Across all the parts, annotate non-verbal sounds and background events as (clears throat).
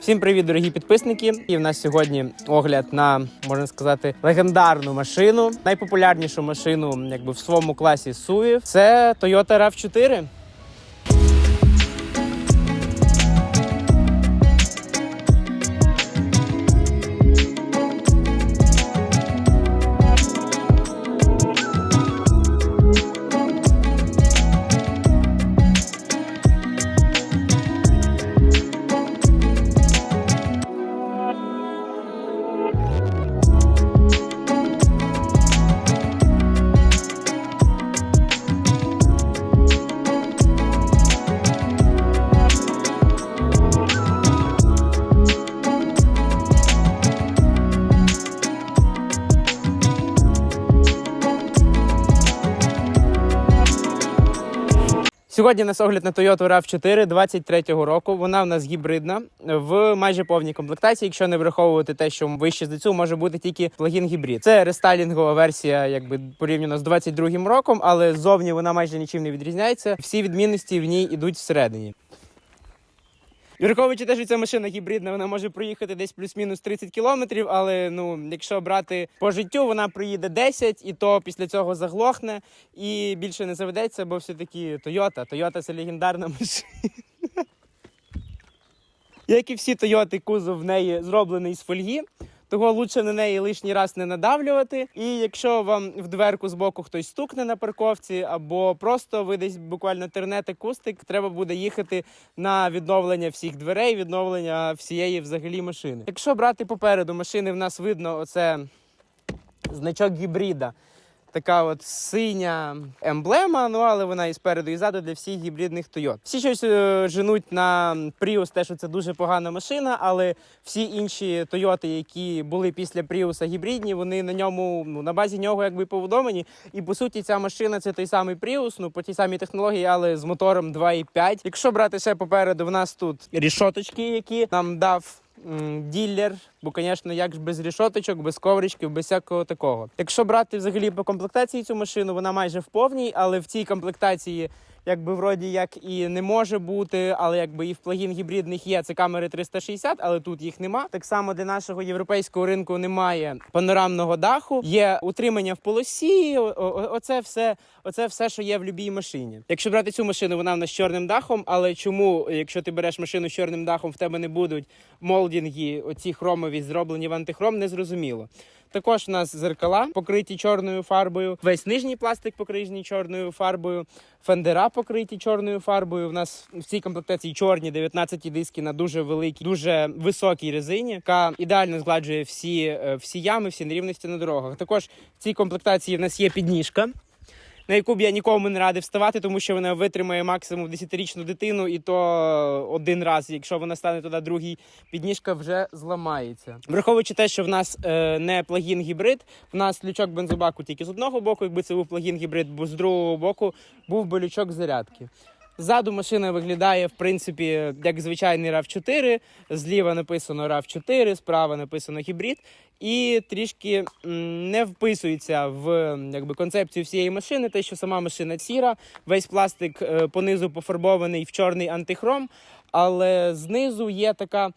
Всім привіт, дорогі підписники! І в нас сьогодні огляд на можна сказати легендарну машину, найпопулярнішу машину, якби в своєму класі SUV. Це Toyota RAV4. Сьогодні нас огляд на Toyota RAV4 23-го року. Вона в нас гібридна в майже повній комплектації. Якщо не враховувати те, що вище за цю може бути тільки плагін гібрид. Це рестайлінгова версія, якби порівняно з 22-м роком, але ззовні вона майже нічим не відрізняється. Всі відмінності в ній ідуть всередині. І Враховуючи те, що ця машина гібридна, вона може проїхати десь плюс-мінус 30 кілометрів, але ну, якщо брати по життю, вона проїде 10, і то після цього заглохне і більше не заведеться, бо все-таки Тойота. Тойота це легендарна машина. Як і всі Тойоти, кузов в неї зроблений з фольги. Того лучше на неї лишній раз не надавлювати. І якщо вам в дверку з боку хтось стукне на парковці, або просто ви десь буквально тернете кустик, треба буде їхати на відновлення всіх дверей, відновлення всієї взагалі машини. Якщо брати попереду машини, в нас видно оце значок гібрида. Така от синя емблема, ну але вона і спереду, і ззаду для всіх гібридних Toyota. Всі щось е, женуть на Prius, те, що це дуже погана машина, але всі інші Toyota, які були після Prius гібридні, вони на ньому ну на базі нього якби повідомлені. І по суті, ця машина це той самий Prius, ну по тій самій технології, але з мотором 2.5. Якщо брати ще попереду, в нас тут рішоточки, які нам дав. Ділер, бо, звісно, як ж без рішоточок, без ковричків, без всякого такого. Якщо брати взагалі по комплектації цю машину, вона майже в повній, але в цій комплектації, якби вроді як і не може бути, але якби і в плагін гібридних є це камери 360, але тут їх нема. Так само для нашого європейського ринку немає панорамного даху, є утримання в полосі. Оце все, оце все, що є в будь-якій машині. Якщо брати цю машину, вона в нас з чорним дахом. Але чому, якщо ти береш машину з чорним дахом, в тебе не будуть молдінги, оці хромові зроблені в антихром, не зрозуміло. Також у нас зеркала покриті чорною фарбою. Весь нижній пластик покритий чорною фарбою. Фендера покриті чорною фарбою. У нас в цій комплектації чорні 19 диски на дуже великій, дуже високій резині, яка ідеально згладжує всі, е, всі ями, всі нерівності на дорогах. Також в цій комплектації в нас є підніжка. На яку б я нікому не радив вставати, тому що вона витримає максимум 10-річну дитину, і то один раз. Якщо вона стане туди другий, підніжка вже зламається. Враховуючи те, що в нас е, не плагін гібрид, в нас лючок бензобаку тільки з одного боку. Якби це був плагін гібрид, бо з другого боку був би лючок зарядки. Ззаду машина виглядає, в принципі, як звичайний RAV4. Зліва написано RAV4, справа написано гібрид. І трішки не вписується в якби, концепцію всієї машини, те, що сама машина сіра, весь пластик е, понизу пофарбований в чорний антихром, але знизу є така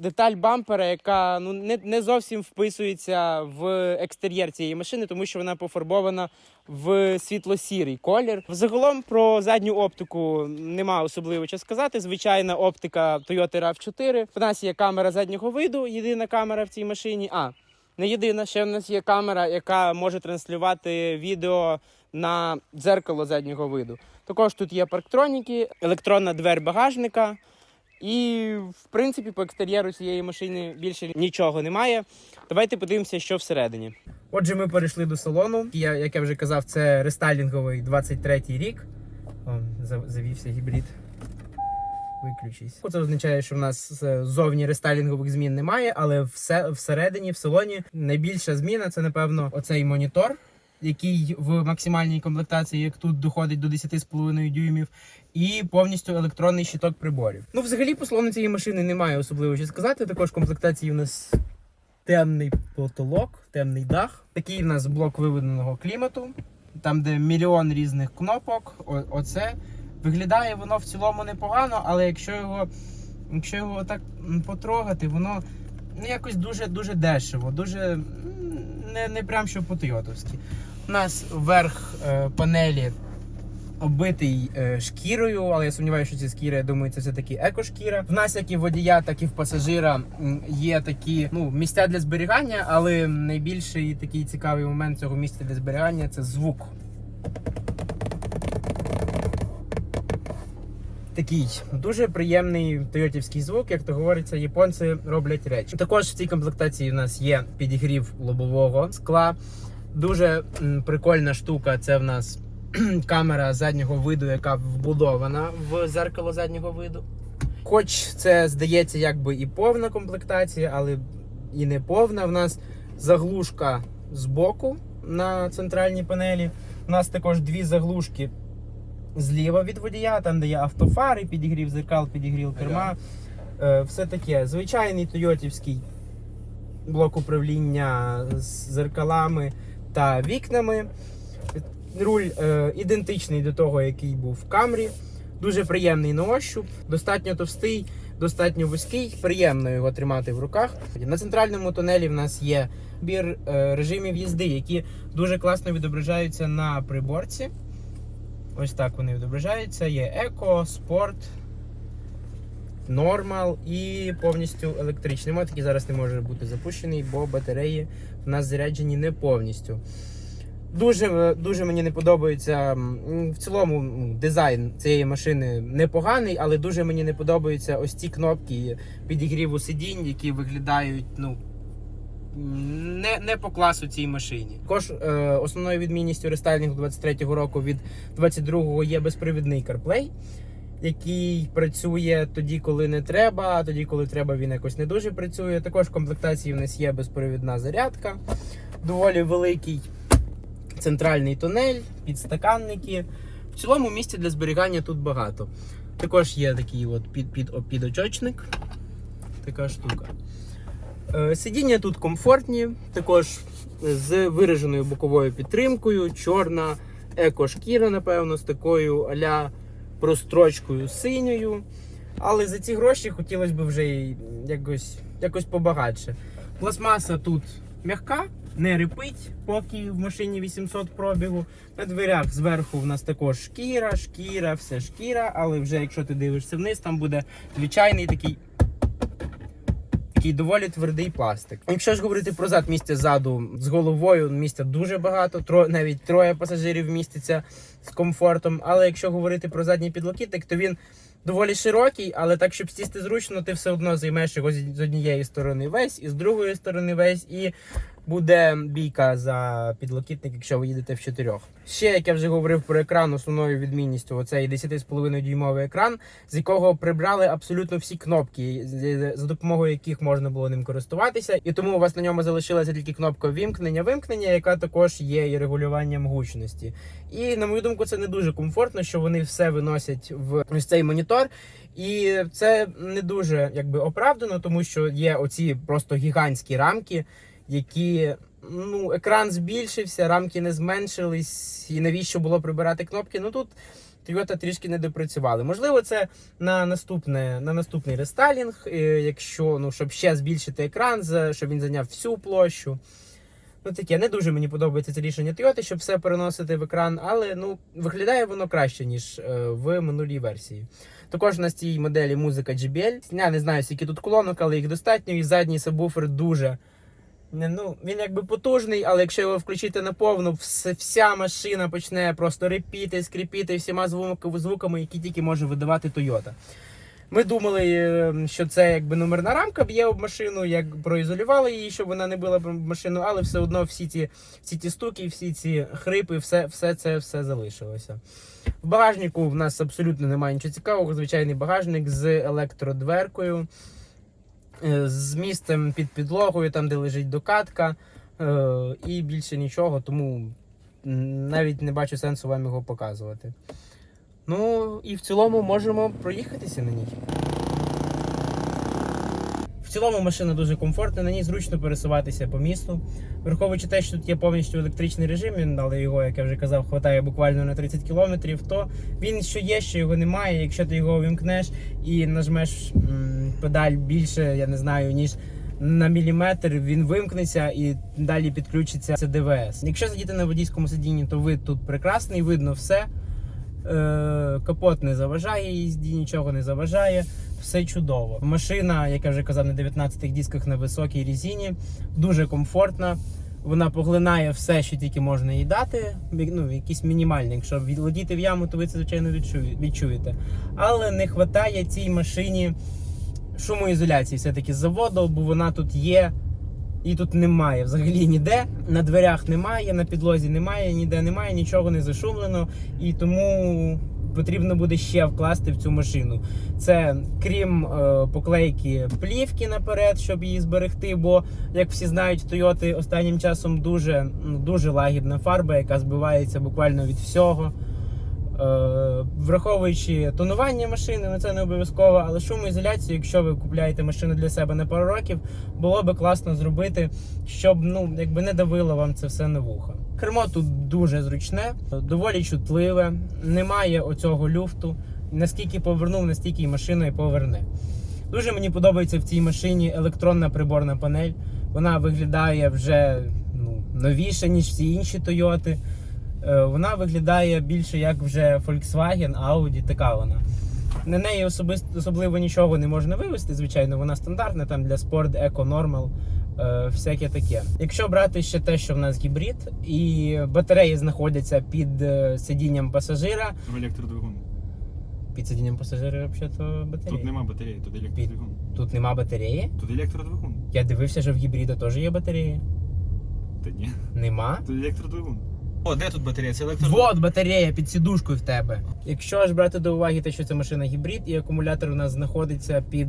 деталь бампера, яка ну не, не зовсім вписується в екстер'єр цієї машини, тому що вона пофарбована в світло-сірий колір. Взагалом про задню оптику нема особливо що сказати. Звичайна оптика Toyota RAV4. В нас є камера заднього виду, єдина камера в цій машині. А не єдина, ще в нас є камера, яка може транслювати відео на дзеркало заднього виду. Також тут є парктроніки, електронна двер багажника. І, в принципі, по екстер'єру цієї машини більше нічого немає. Давайте подивимося, що всередині. Отже, ми перейшли до салону. Я, як я вже казав, це рестайлінговий 23-й рік. О, за- завівся гібрид. Виключись. Це означає, що в нас е, зовні рестайлінгових змін немає, але все всередині, в салоні найбільша зміна це, напевно, оцей монітор, який в максимальній комплектації, як тут, доходить до 10,5 дюймів, і повністю електронний щиток приборів. Ну, взагалі, по цієї машини немає особливо що сказати. Також комплектації у нас темний потолок, темний дах. Такий у нас блок виведеного клімату, там, де мільйон різних кнопок. О- оце. Виглядає воно в цілому непогано, але якщо його якщо його так потрогати, воно ну, якось дуже-дуже дешево, дуже не, не прям що по-тойотовськи. У нас верх е, панелі оббитий е, шкірою, але я сумніваюся, що це шкіра, я думаю, це все-таки екошкіра. В нас, як і в водія, так і в пасажира, є такі ну, місця для зберігання, але найбільший такий цікавий момент цього місця для зберігання це звук. Такий дуже приємний тойотівський звук, як то говориться, японці роблять речі. Також в цій комплектації у нас є підігрів лобового скла. Дуже прикольна штука. Це в нас (clears throat) камера заднього виду, яка вбудована в зеркало заднього виду. Хоч це здається, якби і повна комплектація, але і не повна. В нас заглушка збоку на центральній панелі. У нас також дві заглушки зліва від водія, там де є автофари, підігрів зеркал, підігрів керма. Е, Все таке. Звичайний тойотівський блок управління з зеркалами та вікнами. Руль е, ідентичний до того, який був в камрі. Дуже приємний на ощуп, достатньо товстий, достатньо вузький, приємно його тримати в руках. На центральному тунелі в нас є бір е, режимів їзди, які дуже класно відображаються на приборці. Ось так вони відображаються. Є еко, спорт, нормал і повністю електричний. Мод, який зараз не може бути запущений, бо батареї в нас заряджені не повністю. Дуже, дуже мені не подобається. В цілому дизайн цієї машини непоганий, але дуже мені не подобаються ось ці кнопки підігріву сидінь, які виглядають ну, не, не по класу цій машині. Також е, основною відмінністю рестайлінгу 23-го року від 22-го є безпровідний CarPlay, який працює тоді, коли не треба, а тоді, коли треба, він якось не дуже працює. Також в комплектації в нас є безпровідна зарядка, доволі великий центральний тунель, підстаканники. В цілому місця для зберігання тут багато. Також є такий от під, під, підочочник. Така штука. Е, Сидіння тут комфортні, також з вираженою боковою підтримкою, чорна еко-шкіра, напевно, з такою аля прострочкою синьою. Але за ці гроші хотілося б вже якось, якось побагатше. Пластмаса тут м'яка, не рипить, поки в машині 800 пробігу. На дверях зверху в нас також шкіра, шкіра, все шкіра, але вже якщо ти дивишся вниз, там буде звичайний такий такий доволі твердий пластик. Якщо ж говорити про зад, місця ззаду з головою місця дуже багато, тро, навіть троє пасажирів міститься з комфортом. Але якщо говорити про задній підлокітник, то він доволі широкий, але так, щоб сісти зручно, ти все одно займеш його з однієї сторони весь і з другої сторони весь, і буде бійка за підлокітник, якщо ви їдете в чотирьох. Ще як я вже говорив про екран, основною відмінністю оцей 10,5 дюймовий екран, з якого прибрали абсолютно всі кнопки, за допомогою яких можна було ним користуватися. І тому у вас на ньому залишилася тільки кнопка вімкнення, вимкнення, яка також є і регулюванням гучності. І на мою думку, це не дуже комфортно, що вони все виносять в ось цей монітор. І це не дуже якби оправдано, тому що є оці просто гігантські рамки, які ну, екран збільшився, рамки не зменшились, і навіщо було прибирати кнопки? Ну тут Toyota трішки не допрацювали. Можливо, це на наступне на наступний рестайлінг, е, якщо ну щоб ще збільшити екран, щоб він зайняв всю площу. Ну таке не дуже мені подобається це рішення Toyota, щоб все переносити в екран, але ну виглядає воно краще ніж е, в минулій версії. Також на цій моделі музика JBL. Я не знаю, скільки тут колонок, але їх достатньо. І задній сабвуфер дуже. Не, ну, він якби потужний, але якщо його включити на повну, вся машина почне просто репіти, скріпіти всіма звук- звуками, які тільки може видавати Toyota. Ми думали, е, що це якби номерна рамка б'є об машину, як проізолювали її, щоб вона не била б машину, але все одно всі ці, всі ці стуки, всі ці хрипи, все, все це все залишилося. В багажнику в нас абсолютно немає нічого цікавого. Звичайний багажник з електродверкою, з місцем під підлогою, там де лежить докатка, е, і більше нічого, тому навіть не бачу сенсу вам його показувати. Ну і в цілому можемо проїхатися на ній. Цілому машина дуже комфортна, на ній зручно пересуватися по місту. Враховуючи те, що тут є повністю електричний режим, він, але його, як я вже казав, хватає буквально на 30 кілометрів, то він що є, що його немає. Якщо ти його увімкнеш і нажмеш м, педаль більше, я не знаю, ніж на міліметр, він вимкнеться і далі підключиться ДВС. Якщо сидіти на водійському сидінні, то вид тут прекрасний, видно все. Е, Капот не заважає їзді, нічого не заважає, все чудово. Машина, як я вже казав, на 19 дисках на високій резині, дуже комфортна. Вона поглинає все, що тільки можна їй дати. Ну, якийсь мінімальний. Якщо відлетіти в яму, то ви це звичайно відчуєте. Але не вистачає цій машині шумоізоляції все-таки з заводу, бо вона тут є. І тут немає взагалі ніде. На дверях немає, на підлозі немає, ніде немає, нічого не зашумлено. І тому потрібно буде ще вкласти в цю машину. Це крім е, поклейки плівки наперед, щоб її зберегти. Бо, як всі знають, Toyota останнім часом дуже, ну, дуже лагідна фарба, яка збивається буквально від всього. Е, враховуючи тонування машини, ну це не обов'язково, але шумоізоляцію, якщо ви купляєте машину для себе на пару років, було би класно зробити, щоб ну якби не давило вам це все на вуха. Кермо тут дуже зручне, доволі чутливе, немає оцього люфту. Наскільки повернув, настільки і машина і поверне. Дуже мені подобається в цій машині електронна приборна панель. Вона виглядає вже ну, новіше, ніж всі інші Тойоти. Е, Вона виглядає більше як вже Volkswagen, Audi, така вона. На неї особисто особливо нічого не можна вивести. Звичайно, вона стандартна там для спорт, еко, нормал, е, всяке таке. Якщо брати ще те, що в нас гібрид, і батареї знаходяться під е, сидінням пасажира. В електродвигун. Під сидінням пасажира взагалі то батареї. Тут нема батареї, тут електродвигун. Тут нема батареї. Тут електродвигун. Я дивився, що в гібрида теж є батареї. Та ні. Нема. Тут електродвигун. О, де тут батарея? Це електродвигун. Вот батарея під сідушкою в тебе. Якщо ж брати до уваги те, що це машина гібрид і акумулятор у нас знаходиться під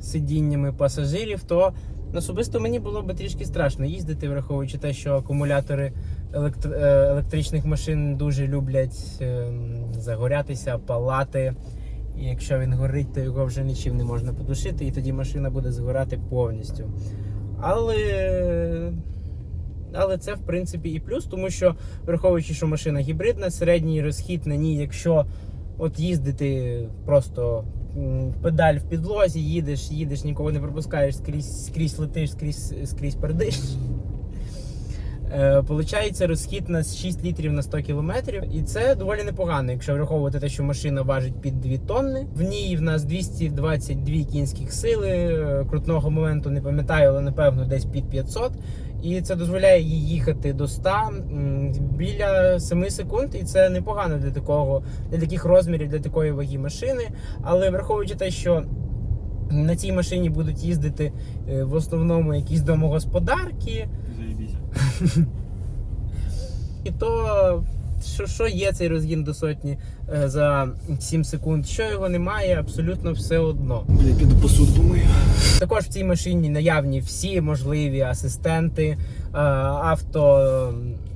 сидіннями пасажирів, то особисто мені було б трішки страшно їздити, враховуючи те, що акумулятори електр... е, електричних машин дуже люблять ем, загорятися, палати. І якщо він горить, то його вже нічим не можна потушити, і тоді машина буде згорати повністю. Але але це в принципі і плюс, тому що враховуючи, що машина гібридна, середній розхід на ній, якщо от їздити просто педаль в підлозі, їдеш, їдеш, нікого не пропускаєш, скрізь, скрізь летиш, скрізь, скрізь пердиш. Е, Получається розхід на 6 літрів на 100 кілометрів, і це доволі непогано, якщо враховувати те, що машина важить під 2 тонни. В ній в нас 222 кінських сили, е, крутного моменту не пам'ятаю, але напевно десь під 500. І це дозволяє їй їхати до 100 біля 7 секунд, і це непогано для такого, для таких розмірів, для такої ваги машини. Але враховуючи те, що на цій машині будуть їздити е, в основному якісь домогосподарки, Заєбіся. (laughs) і то що, що є цей розгін до сотні е, за 7 секунд, що його немає, абсолютно все одно. Я піду посуду. Також в цій машині наявні всі можливі асистенти, е, авто,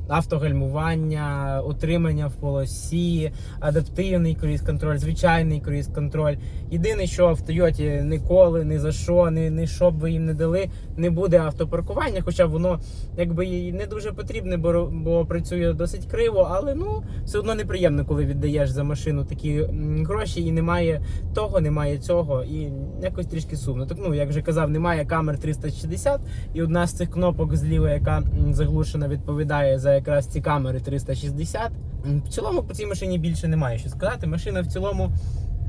автогальмування, утримання в полосі, адаптивний круїз-контроль, звичайний круїз-контроль. Єдине, що в Тойоті ніколи, ні за що, ні, ні що б ви їм не дали, не буде автопаркування, хоча воно якби і не дуже потрібне, бо, бо працює досить криво, але ну все одно неприємно, коли віддаєш за машину такі гроші і немає того, немає цього, і якось трішки сумно. Так ну як вже казав, немає камер 360, і одна з цих кнопок зліва, яка заглушена, відповідає за якраз ці камери 360. В цілому по цій машині більше немає що сказати. Машина в цілому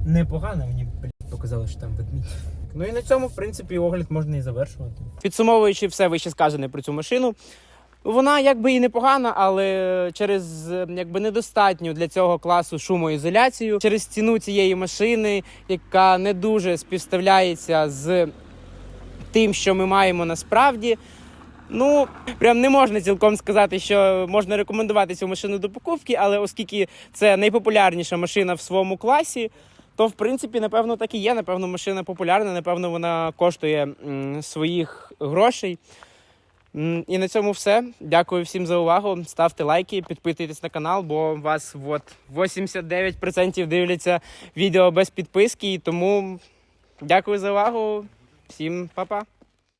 непогана. Мені показали, що там ведмідь. Ну і на цьому, в принципі, огляд можна і завершувати. Підсумовуючи все вище сказане про цю машину. Вона якби і непогана, але через е, якби недостатню для цього класу шумоізоляцію, через ціну цієї машини, яка не дуже співставляється з тим, що ми маємо насправді. Ну, прям не можна цілком сказати, що можна рекомендувати цю машину до покупки, але оскільки це найпопулярніша машина в своєму класі, то в принципі, напевно, так і є. Напевно, машина популярна, напевно, вона коштує м, своїх грошей. М, І на цьому все. Дякую всім за увагу. Ставте лайки, підписуйтесь на канал, бо вас от 89% дивляться відео без підписки. Тому дякую за увагу. Всім па-па!